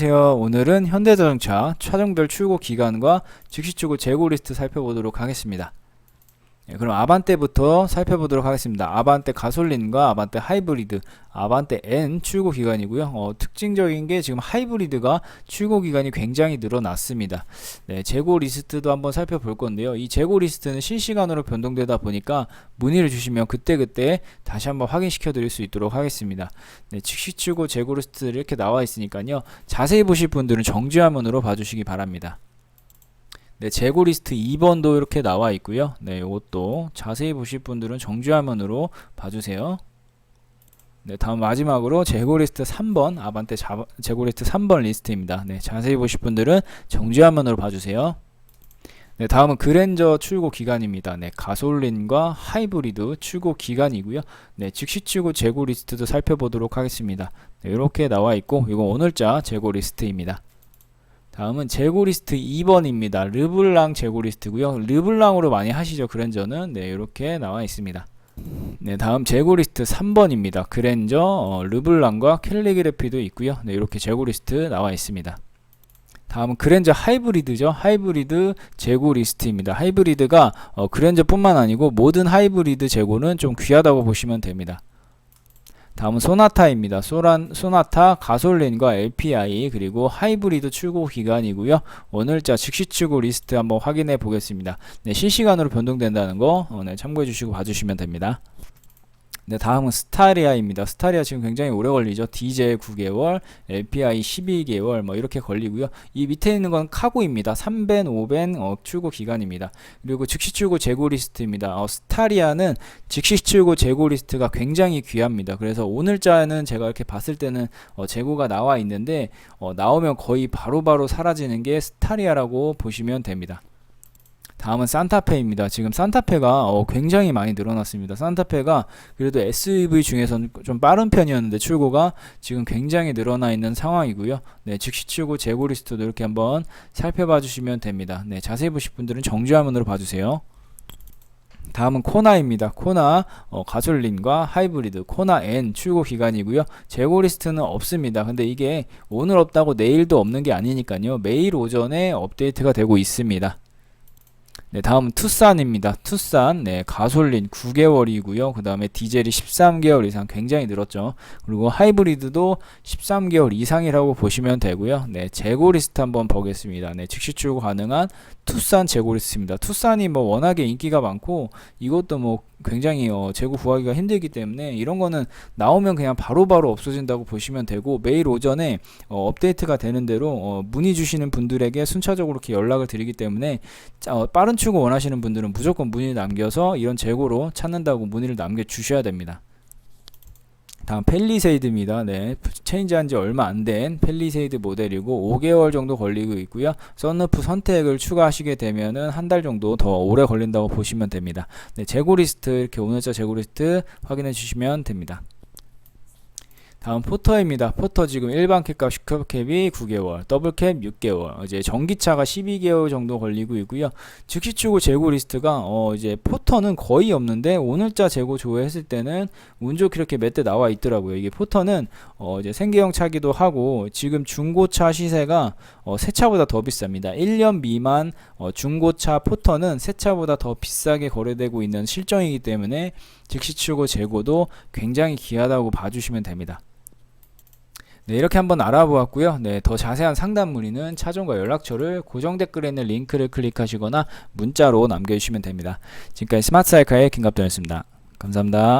안녕하세요. 오늘은 현대자동차 차종별 출고 기간과 즉시 출고 재고 리스트 살펴보도록 하겠습니다. 예, 그럼 아반떼부터 살펴보도록 하겠습니다. 아반떼 가솔린과 아반떼 하이브리드, 아반떼 N 출고 기간이고요. 어, 특징적인 게 지금 하이브리드가 출고 기간이 굉장히 늘어났습니다. 네, 재고 리스트도 한번 살펴볼 건데요. 이 재고 리스트는 실시간으로 변동되다 보니까 문의를 주시면 그때그때 다시 한번 확인시켜 드릴 수 있도록 하겠습니다. 네, 즉시 출고 재고 리스트 이렇게 나와 있으니까요. 자세히 보실 분들은 정지 화면으로 봐주시기 바랍니다. 네, 재고 리스트 2번도 이렇게 나와 있고요. 네, 이것도 자세히 보실 분들은 정지 화면으로 봐주세요. 네, 다음 마지막으로 재고 리스트 3번 아반떼 자, 재고 리스트 3번 리스트입니다. 네, 자세히 보실 분들은 정지 화면으로 봐주세요. 네, 다음은 그랜저 출고 기간입니다. 네, 가솔린과 하이브리드 출고 기간이고요. 네, 즉시 출고 재고 리스트도 살펴보도록 하겠습니다. 네, 이렇게 나와 있고 이거 오늘자 재고 리스트입니다. 다음은 재고 리스트 2번입니다. 르블랑 재고 리스트고요. 르블랑으로 많이 하시죠. 그랜저는 네, 이렇게 나와 있습니다. 네, 다음 재고 리스트 3번입니다. 그랜저, 어, 르블랑과 캘리그래피도 있고요. 네, 이렇게 재고 리스트 나와 있습니다. 다음은 그랜저 하이브리드죠. 하이브리드 재고 리스트입니다. 하이브리드가 어, 그랜저뿐만 아니고 모든 하이브리드 재고는 좀 귀하다고 보시면 됩니다. 다음은 소나타입니다. 소란, 소나타, 가솔린과 LPI 그리고 하이브리드 출고 기간이고요. 오늘자 즉시 출고 리스트 한번 확인해 보겠습니다. 네, 실시간으로 변동된다는 거 어, 네, 참고해 주시고 봐주시면 됩니다. 네, 다음은 스타리아입니다. 스타리아 지금 굉장히 오래 걸리죠. 디젤 9개월, LPI 12개월, 뭐 이렇게 걸리고요. 이 밑에 있는 건 카고입니다. 3벤, 5벤 어, 출고 기간입니다. 그리고 즉시 출고 재고 리스트입니다. 어, 스타리아는 즉시 출고 재고 리스트가 굉장히 귀합니다. 그래서 오늘자는 제가 이렇게 봤을 때는 어, 재고가 나와 있는데 어, 나오면 거의 바로바로 사라지는 게 스타리아라고 보시면 됩니다. 다음은 산타페입니다. 지금 산타페가 어, 굉장히 많이 늘어났습니다. 산타페가 그래도 SUV 중에서는 좀 빠른 편이었는데 출고가 지금 굉장히 늘어나 있는 상황이고요. 네, 즉시 출고 재고 리스트도 이렇게 한번 살펴봐 주시면 됩니다. 네, 자세히 보실 분들은 정지화면으로 봐주세요. 다음은 코나입니다. 코나 어, 가솔린과 하이브리드 코나 N 출고 기간이고요. 재고 리스트는 없습니다. 근데 이게 오늘 없다고 내일도 없는 게 아니니까요. 매일 오전에 업데이트가 되고 있습니다. 네, 다음은 투싼입니다. 투싼, 네, 가솔린 9개월이고요. 그 다음에 디젤이 13개월 이상 굉장히 늘었죠. 그리고 하이브리드도 13개월 이상이라고 보시면 되고요. 네, 재고 리스트 한번 보겠습니다. 네, 즉시 출고 가능한 투싼 재고 리스트입니다. 투싼이 뭐 워낙에 인기가 많고 이것도 뭐 굉장히 어, 재고 구하기가 힘들기 때문에 이런 거는 나오면 그냥 바로바로 없어진다고 보시면 되고 매일 오전에 어, 업데이트가 되는 대로 어, 문의 주시는 분들에게 순차적으로 이렇게 연락을 드리기 때문에 자, 어, 빠른 출고 원하시는 분들은 무조건 문의 남겨서 이런 재고로 찾는다고 문의를 남겨 주셔야 됩니다. 다음 펠리세이드입니다. 네, 체인지한 지 얼마 안 된 펠리세이드 모델이고 5개월 정도 걸리고 있고요. 썬루프 선택을 추가하시게 되면은 한 달 정도 더 오래 걸린다고 보시면 됩니다. 네, 재고 리스트 이렇게 오늘자 재고 리스트 확인해 주시면 됩니다. 다음 포터입니다. 포터 지금 일반 캡과 슈퍼캡이 9개월, 더블캡 6개월, 이제 전기차가 12개월 정도 걸리고 있고요. 즉시 출고 재고 리스트가 어 이제 포터는 거의 없는데 오늘자 재고 조회했을 때는 운 좋게 이렇게 몇 대 나와 있더라고요. 이게 포터는 어 이제 생계형 차기도 하고 지금 중고차 시세가 어 새 차보다 더 비쌉니다. 1년 미만 어 중고차 포터는 새 차보다 더 비싸게 거래되고 있는 실정이기 때문에 즉시 출고 재고도 굉장히 귀하다고 봐주시면 됩니다. 네, 이렇게 한번 알아보았고요. 네, 더 자세한 상담 문의는 차종과 연락처를 고정 댓글에 있는 링크를 클릭하시거나 문자로 남겨주시면 됩니다. 지금까지 스마트 사이카의 김갑돈이었습니다. 감사합니다.